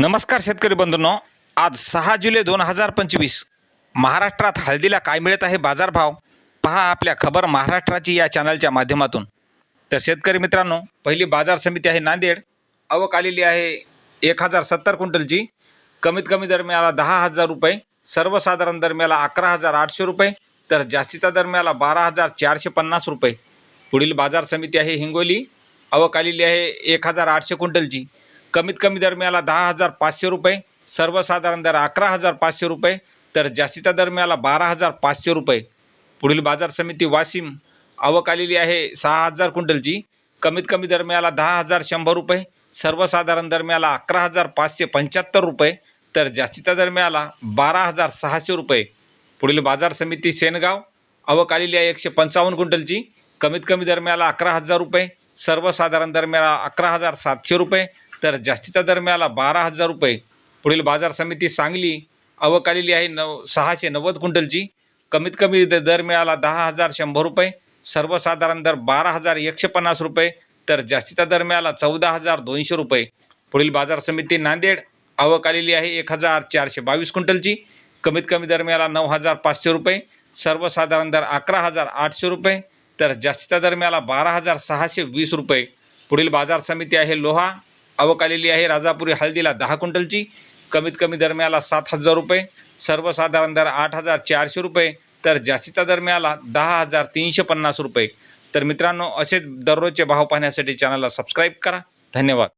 नमस्कार शेतकरी बंधूंनो. आज सहा जुलै दोन हजार पंचवीस. महाराष्ट्रात हळदीला काय मिळत आहे बाजारभाव? पहा आपल्या खबर महाराष्ट्राची या चॅनलच्या माध्यमातून. तर शेतकरी मित्रांनो पहिली बाजार समिती आहे नांदेड. आवक आलेली आहे एक हजार सत्तर क्विंटलची. कमीत कमी दरम्याला दहा हजार रुपये सर्वसाधारण दरम्याला अकरा हजार आठशे रुपये तर जास्तीचा दरम्याला बारा हजार चारशे पन्नास रुपये. पुढील बाजार समिती आहे हिंगोली. आवक आलेली आहे एक हजार आठशे क्विंटलची. कमीत कमी दरम्याला दहा हजार पाचशे रुपये सर्वसाधारण दर अकरा हजार पाचशे रुपये तर जास्तीचा दरम्याला बारा हजार पाचशे रुपये. पुढील बाजार समिती वाशिम आवक आलेली आहे सहा हजार क्विंटलची. कमीत कमी दरम्याला दहा हजार शंभर रुपये सर्वसाधारण दरम्याला अकरा हजार पाचशे पंच्याहत्तर रुपये तर जास्तीचा दरम्याला बारा हजार सहाशे रुपये. पुढील बाजार समिती सेनगाव आवक आलेली आहे एकशे पंचावन्न क्विंटलची. कमीत कमी दरम्याला अकरा हजार रुपये सर्वसाधारण दरम्याला अकरा हजार सातशे रुपये तर जास्तीचा दरम्याला बारा हजार रुपये. पुढील बाजार समिती सांगली आवक आलेली आहे नऊ सहाशे नव्वद क्विंटलची. कमीत कमी द दर मिळाला दहा हजार शंभर रुपये. सर्वसाधारण दर बारा हजार एकशे पन्नास रुपये. तर जास्तीचा दर मिळाला चौदा हजार दोनशे रुपये. पुढील बाजार समिती नांदेड आवक आलेली आहे एक हजार चारशे बावीस क्विंटलची. कमीत कमी दर मिळाला नऊ हजार पाचशे रुपये. सर्वसाधारण दर अकरा हजार आठशे रुपये. तर जास्तीचा दर मिळाला बारा हजार सहाशे वीस रुपये. पुढील बाजार समिती आहे लोहा आवक आलेली आहे. राजापुरी हळदीला दहा क्विंटलची. कमीत कमी दरम्याला सात हजार रुपये. सर्वसाधारण दर आठ हजार चारशे रुपये. तर जास्तीचा दर मिळाला दहा हजार तीनशे पन्नास रुपये. तर मित्रांनो असेच दररोजचे भाव पाहण्यासाठी चॅनलला सबस्क्राईब करा. धन्यवाद.